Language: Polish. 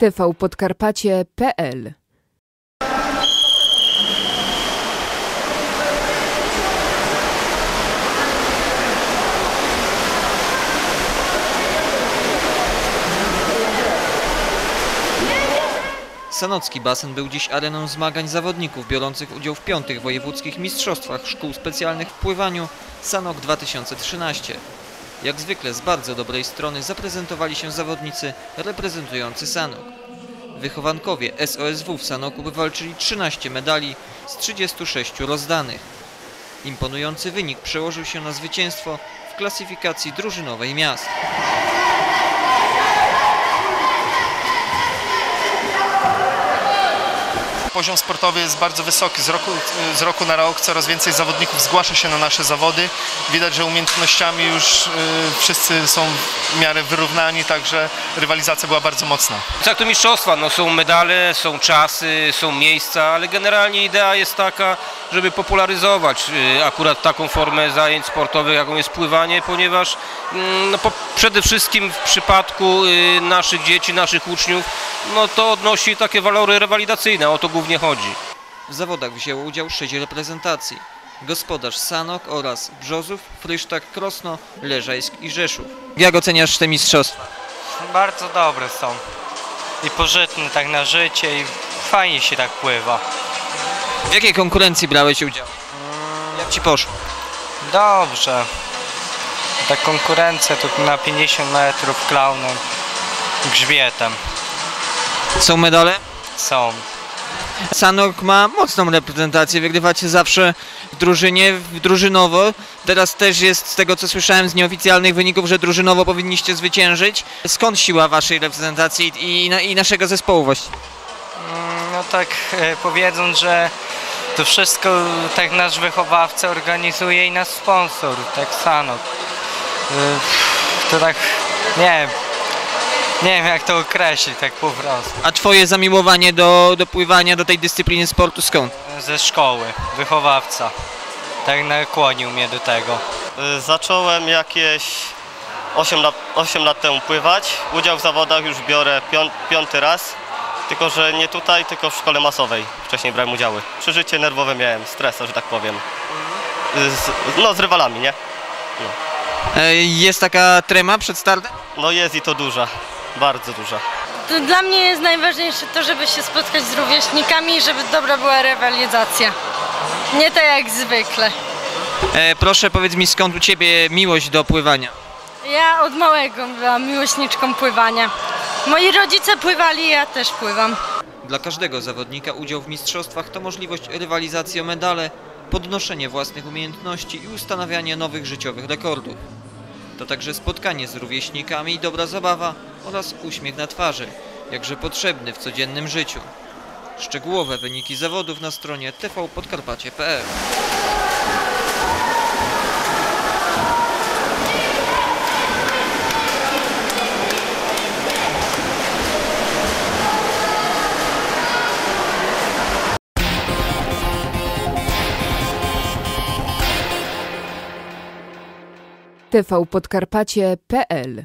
tvpodkarpacie.pl Sanocki basen był dziś areną zmagań zawodników biorących udział w piątych wojewódzkich mistrzostwach szkół specjalnych w pływaniu Sanok 2013. Jak zwykle z bardzo dobrej strony zaprezentowali się zawodnicy reprezentujący Sanok. Wychowankowie SOSW w Sanoku wywalczyli 13 medali z 36 rozdanych. Imponujący wynik przełożył się na zwycięstwo w klasyfikacji drużynowej miast. Poziom sportowy jest bardzo wysoki. Z roku, z roku na rok coraz więcej zawodników zgłasza się na nasze zawody. Widać, że umiejętnościami już y, wszyscy są w miarę wyrównani, także rywalizacja była bardzo mocna. Tak, to mistrzostwa, no są medale, są czasy, są miejsca, ale generalnie idea jest taka, żeby popularyzować y, akurat taką formę zajęć sportowych, jaką jest pływanie, ponieważ mm, no, po, przede wszystkim w przypadku y, naszych dzieci, naszych uczniów, no to odnosi takie walory rewalidacyjne, o to głównie chodzi. W zawodach wzięło udział sześć reprezentacji. Gospodarz Sanok oraz Brzozów, Frysztak, Krosno, Leżajsk i Rzeszów. Jak oceniasz te mistrzostwa? Bardzo dobre są. I pożytne tak na życie i fajnie się tak pływa. W jakiej konkurencji brałeś udział? Jak ci poszło? Dobrze. Ta konkurencja tu na 50 metrów klaunem grzbietem Są medale? są. Sanok ma mocną reprezentację, wygrywacie zawsze w drużynie, w drużynowo. Teraz też jest, z tego co słyszałem z nieoficjalnych wyników, że drużynowo powinniście zwyciężyć. Skąd siła waszej reprezentacji i, i, na- i naszego zespołu właściwie? Mm, No tak e, powiedzą, że to wszystko tak nasz wychowawca organizuje i nasz sponsor, tak Sanok. Y, To tak, nie wiem, nie wiem jak to określić tak po prostu. A twoje zamiłowanie do, do pływania, do tej dyscypliny sportu skąd? Ze szkoły, wychowawca. Tak nakłonił mnie do tego. Zacząłem jakieś 8 lat, 8 lat temu pływać. Udział w zawodach już biorę pią, piąty raz. Tylko, że nie tutaj, tylko w szkole masowej. Wcześniej brałem udziały. Przeżycie nerwowe miałem, stresa, że tak powiem. Z, no, z rywalami, nie? E, Jest taka trema przed startem? No jest i to duża. Bardzo duża. To dla mnie jest najważniejsze to, żeby się spotkać z rówieśnikami i żeby dobra była rywalizacja. Nie tak jak zwykle. E, proszę powiedz mi skąd u ciebie miłość do pływania? Ja od małego byłam miłośniczką pływania. Moi rodzice pływali, ja też pływam. Dla każdego zawodnika udział w mistrzostwach to możliwość rywalizacji o medale, podnoszenie własnych umiejętności i ustanawianie nowych życiowych rekordów. To także spotkanie z rówieśnikami i dobra zabawa oraz uśmiech na twarzy, jakże potrzebny w codziennym życiu. Szczegółowe wyniki zawodów na stronie tvpodkarpacie.pl tvpodkarpacie.pl